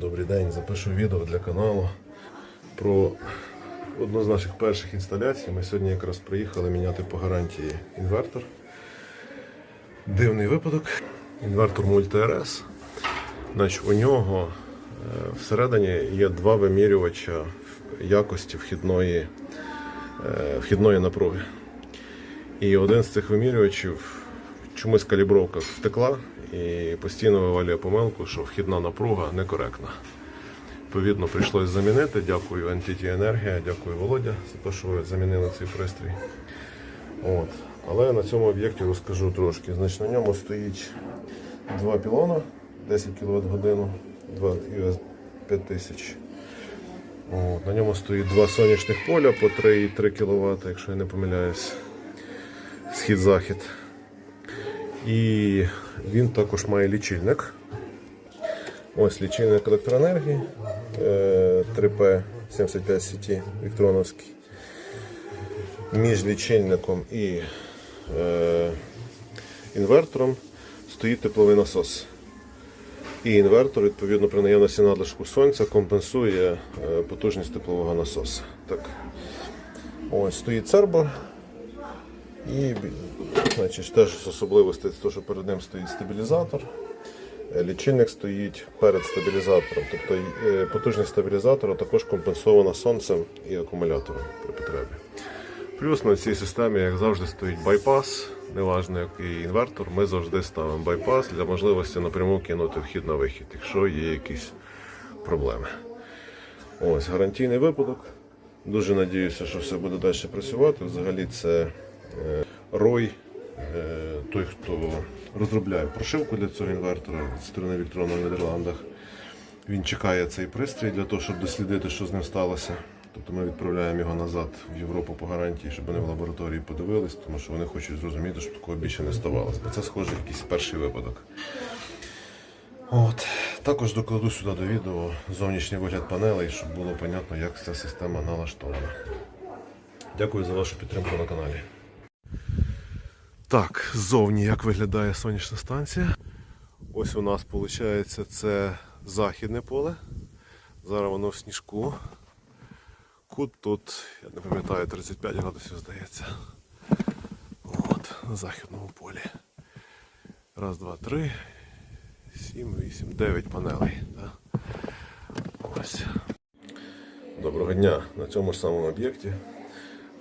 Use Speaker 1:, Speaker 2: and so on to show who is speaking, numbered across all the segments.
Speaker 1: Добрий день, запишу відео для каналу про одну з наших перших інсталяцій. Ми сьогодні якраз приїхали міняти по гарантії інвертор. Дивний випадок. Інвертор Multi-RS. У нього е, всередині є два вимірювача якості вхідної, е, вхідної напруги. І один з цих вимірювачів чомусь калібровка втекла і постійно вивалює помилку, що вхідна напруга некоректна. Відповідно, прийшлось замінити. Дякую NTT Енергія, дякую Володя за те, що ви замінили цей пристрій. От. Але на цьому об'єкті розкажу трошки. Значить, на ньому стоїть два пілона 10 кВт годину, два US 5000. От. На ньому стоїть два сонячних поля по 3,3 кВт, якщо я не помиляюсь. Схід-захід. І він також має лічильник. Ось лічильник електроенергії е, 3P 75 сіті Віктроновський. Між лічильником і е, інвертором стоїть тепловий насос. І інвертор, відповідно, при наявності надлишку сонця компенсує е, потужність теплового насоса. Так. Ось стоїть сербо. І значить, теж з особливостей те, що перед ним стоїть стабілізатор. Е, Лічильник стоїть перед стабілізатором. Тобто е, потужність стабілізатора також компенсована сонцем і акумулятором при потребі. Плюс на цій системі, як завжди, стоїть байпас. Неважно який інвертор, ми завжди ставимо байпас для можливості напряму кинути вхід на вихід, якщо є якісь проблеми. Ось гарантійний випадок. Дуже надіюся, що все буде далі працювати. Взагалі це Рой, е, той, хто розробляє прошивку для цього інвертора з сторони Віктрона в Нідерландах. Він чекає цей пристрій для того, щоб дослідити, що з ним сталося. Тобто ми відправляємо його назад в Європу по гарантії, щоб вони в лабораторії подивились, тому що вони хочуть зрозуміти, щоб такого більше не ставалося. Бо це схоже якийсь перший випадок. От. Також докладу сюди до відео зовнішній вигляд панелей, щоб було понятно, як ця система налаштована. Дякую за вашу підтримку на каналі. Так, ззовні як виглядає сонячна станція. Ось у нас виходить це західне поле. Зараз воно в сніжку. Кут тут, я не пам'ятаю, 35 градусів здається. От, на західному полі. Раз, два, три, сім, вісім, дев'ять панелей. Да? Ось. Доброго дня на цьому ж самому об'єкті,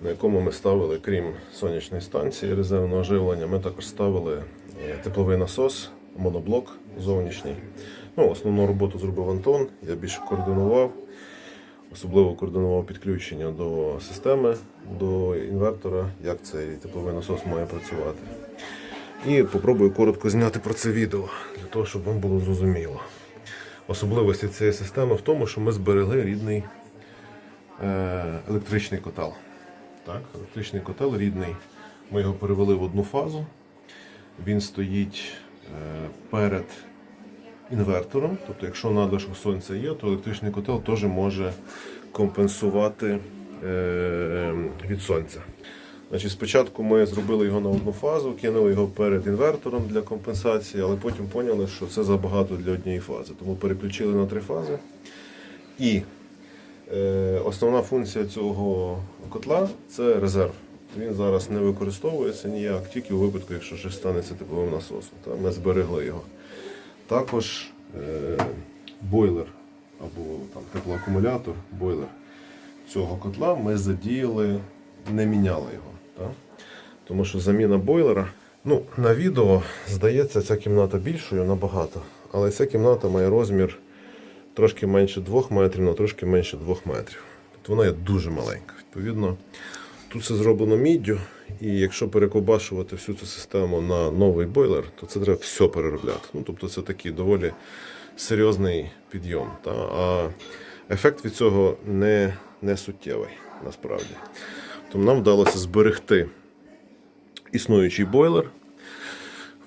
Speaker 1: на якому ми ставили, крім сонячної станції резервного живлення, ми також ставили е, тепловий насос, моноблок зовнішній. Ну, основну роботу зробив Антон, я більше координував, особливо координував підключення до системи, до інвертора, як цей тепловий насос має працювати. І попробую коротко зняти про це відео, для того, щоб вам було зрозуміло. Особливості цієї системи в тому, що ми зберегли рідний е, електричний котел. Так, електричний котел рідний. Ми його перевели в одну фазу. Він стоїть е, перед інвертором. Тобто, якщо надлишок сонця є, то електричний котел теж може компенсувати е, від сонця. Значить, спочатку ми зробили його на одну фазу, кинули його перед інвертором для компенсації, але потім поняли, що це забагато для однієї фази. Тому переключили на три фази. І основна функція цього котла це резерв. Він зараз не використовується ніяк, тільки у випадку, якщо щось станеться тепловим насосом. Та ми зберегли його. Також е, бойлер або там, теплоакумулятор, бойлер цього котла ми задіяли, не міняли його. Так? Тому що заміна бойлера, ну, на відео здається, ця кімната більшою набагато, але ця кімната має розмір трошки менше 2 метрів на трошки менше 2 метрів. Тобто вона є дуже маленька. Відповідно, тут все зроблено міддю, і якщо перекобашувати всю цю систему на новий бойлер, то це треба все переробляти. Ну, тобто це такий доволі серйозний підйом. Та? А ефект від цього не, не суттєвий насправді. Тому нам вдалося зберегти існуючий бойлер.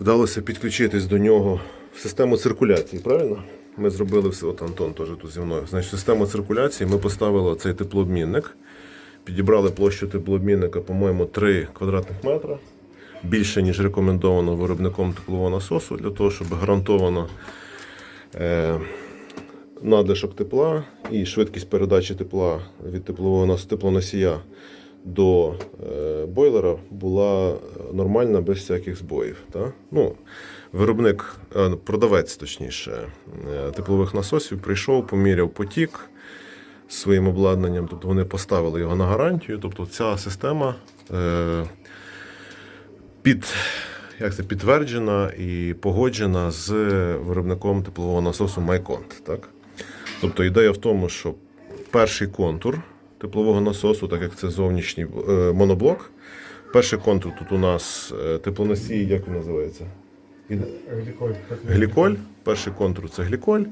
Speaker 1: Вдалося підключитись до нього в систему циркуляції, правильно? Ми зробили все, от Антон теж тут зі мною. Значить, систему циркуляції ми поставили цей теплообмінник. Підібрали площу теплообмінника, по-моєму, 3 квадратних метра. Більше, ніж рекомендовано виробником теплового насосу, для того, щоб гарантовано е, надлишок тепла і швидкість передачі тепла від теплового теплоносія до е, бойлера була нормальна без всяких збоїв. Та? Ну, виробник, е, продавець, точніше, е, теплових насосів прийшов, поміряв потік своїм обладнанням, тобто вони поставили його на гарантію. Тобто ця система під, як це, підтверджена і погоджена з виробником теплового насосу Майконт. Так? Тобто ідея в тому, що перший контур теплового насосу, так як це зовнішній е, моноблок. Перший контур тут у нас е, теплоносій, як він називається?
Speaker 2: Гліколь.
Speaker 1: Гліколь. Перший контур це гліколь,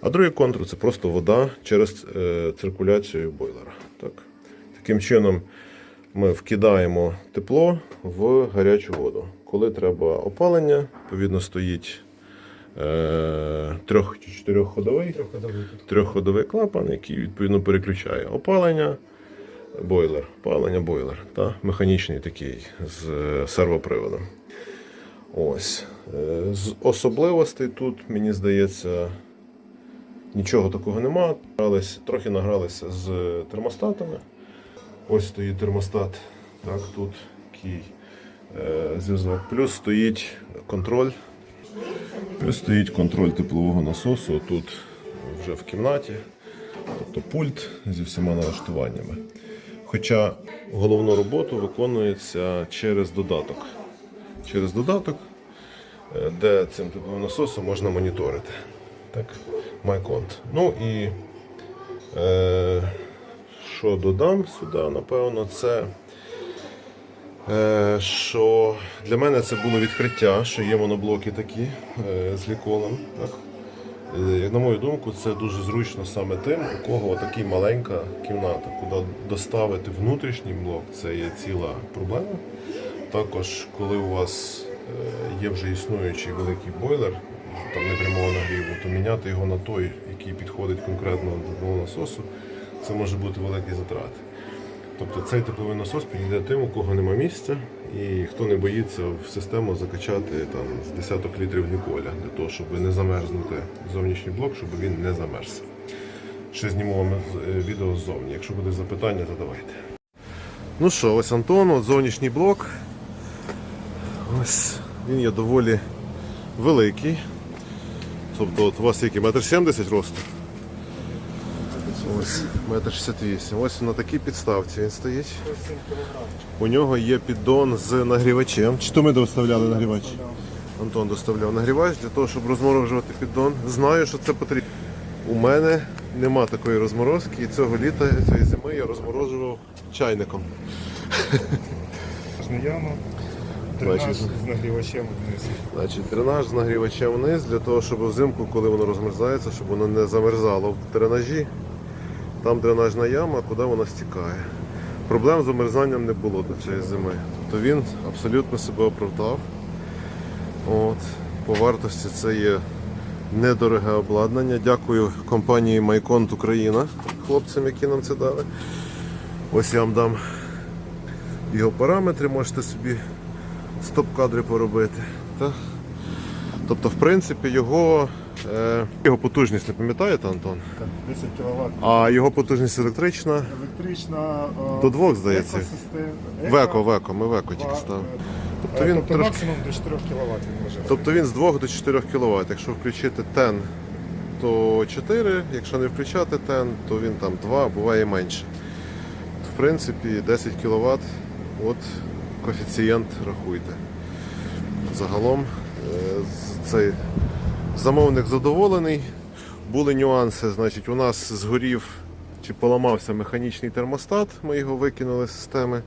Speaker 1: а другий контур це просто вода через е, циркуляцію бойлера. Так. Таким чином ми вкидаємо тепло в гарячу воду. Коли треба опалення, відповідно стоїть трьох чи чотирьохходовий
Speaker 2: Трьохходовий
Speaker 1: трьохходовий клапан, який відповідно переключає опалення, бойлер, опалення, бойлер, та механічний такий з е, сервоприводом. Ось. Е, З особливостей тут, мені здається, нічого такого нема. Трохи награлися з термостатами. Ось стоїть термостат. Так, тут такий е, зв'язок. Плюс стоїть контроль. Стоїть контроль теплового насосу тут вже в кімнаті, тобто пульт зі всіма налаштуваннями. Хоча головну роботу виконується через додаток. Через додаток, е, де цим тепловим насосом можна моніторити. Так, MyCont. Ну і е, що додам сюди, напевно, це що для мене це було відкриття, що є моноблоки такі е, з ліколем. Так? Е, на мою думку, це дуже зручно саме тим, у кого така маленька кімната, куди доставити внутрішній блок, це є ціла проблема. Також, коли у вас е, є вже існуючий великий бойлер, там непрямого нагріву, то міняти його на той, який підходить конкретно до насосу, це може бути великі затрати. Тобто цей тепловий насос підійде тим, у кого нема місця, і хто не боїться в систему закачати там, з десяток літрів гліколя для того, щоб не замерзнути зовнішній блок, щоб він не замерз. Ще зніму вам е, відео ззовні. Якщо буде запитання, задавайте. Ну що, ось Антон, от зовнішній блок. Ось він є доволі великий. Тобто от у вас який метр сімдесят росту. Ось, метр 68. Ось на такій підставці він стоїть. У нього є піддон з нагрівачем. Чи то ми доставляли нагрівач? Антон доставляв нагрівач для того, щоб розморожувати піддон. Знаю, що це потрібно. У мене нема такої розморозки, і цього літа, цієї зими я розморожував чайником.
Speaker 2: Можна яму. Дренаж з нагрівачем вниз.
Speaker 1: Значить, дренаж з нагрівачем вниз для того, щоб взимку, коли воно розмерзається, щоб воно не замерзало в дренажі. Там дренажна яма, куди вона стікає. Проблем з замерзанням не було до цієї зими. Тобто він абсолютно себе оправдав. От. По вартості це є недороге обладнання. Дякую компанії Майконт Україна, хлопцям, які нам це дали. Ось я вам дам його параметри, можете собі стоп-кадри поробити. Та? Тобто, в принципі, його, е, його потужність не пам'ятаєте, Антон?
Speaker 2: Так, 10 кВт.
Speaker 1: А його потужність електрична
Speaker 2: Електрична. е,
Speaker 1: До двох, здається.
Speaker 2: екосистем-
Speaker 1: в
Speaker 2: еко,
Speaker 1: еко, в ми в еко тільки ставимо.
Speaker 2: е,
Speaker 1: Тобто він
Speaker 2: тобто
Speaker 1: трошки-
Speaker 2: максимум до 4 кВт він може.
Speaker 1: Тобто він з 2 до 4 кВт. Якщо включити тен, то 4, якщо не включати тен, то він там 2, буває менше. В принципі, 10 кВт, от коефіцієнт рахуйте. Загалом е, з- цей замовник задоволений. Були нюанси, значить, у нас згорів чи поламався механічний термостат, ми його викинули з системи,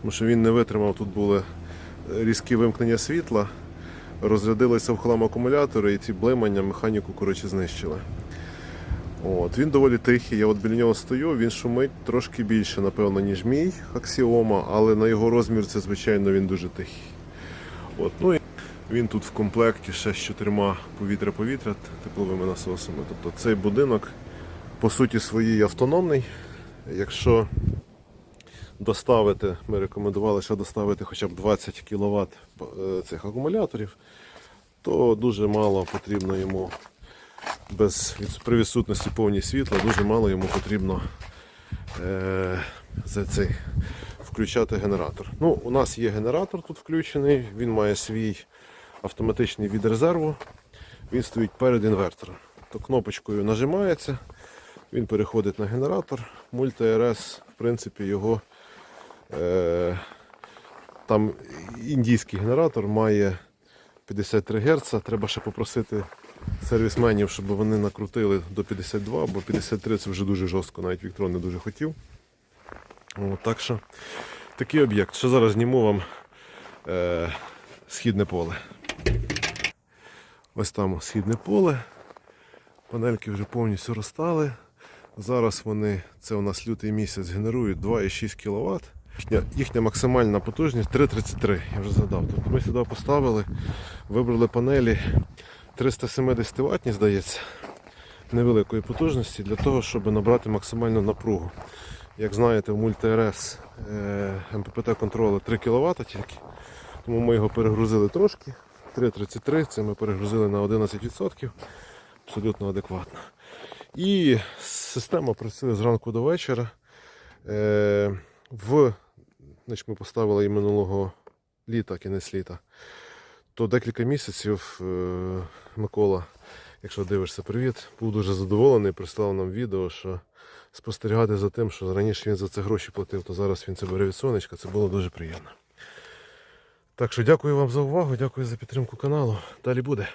Speaker 1: тому що він не витримав, тут були різкі вимкнення світла, розрядилися в хлам акумулятори і ці блимання механіку коротше, знищили. От, він доволі тихий, я от біля нього стою, він шумить трошки більше, напевно, ніж мій аксіома, але на його розмір це, звичайно, він дуже тихий. От, ну він тут в комплекті ще з чотирма повітря-повітря тепловими насосами. Тобто цей будинок по суті своїй автономний. Якщо доставити, ми рекомендували ще доставити хоча б 20 кВт цих акумуляторів, то дуже мало потрібно йому без, при відсутності повні світла дуже мало йому потрібно е, цей, включати генератор. Ну, у нас є генератор тут включений, він має свій автоматичний від резерву. Він стоїть перед інвертором. То кнопочкою нажимається, він переходить на генератор. Мульти-РС, в принципі, його е, там індійський генератор має 53 Гц. Треба ще попросити сервісменів, щоб вони накрутили до 52, бо 53 це вже дуже жорстко, навіть Віктор не дуже хотів. От, так що такий об'єкт. Ще зараз зніму вам е, східне поле. Ось там східне поле. Панельки вже повністю розстали. Зараз вони, це у нас лютий місяць, генерують 2,6 кВт. Їхня, їхня максимальна потужність 3,33. Я вже згадав. Тобто ми сюди поставили, вибрали панелі 370 ватні, здається, невеликої потужності для того, щоб набрати максимальну напругу. Як знаєте, в мульти-РС е, МППТ контролер 3 кВт тільки. Тому ми його перегрузили трошки. 3,33, це ми перегрузили на 11%. Абсолютно адекватно. І система працює зранку до вечора. Е, в, значить, ми поставили її минулого літа, кінець літа. То декілька місяців е, Микола, якщо дивишся, привіт, був дуже задоволений, прислав нам відео, що спостерігати за тим, що раніше він за це гроші платив, то зараз він це бере від сонечка, це було дуже приємно. Так що дякую вам за увагу, дякую за підтримку каналу. Далі буде.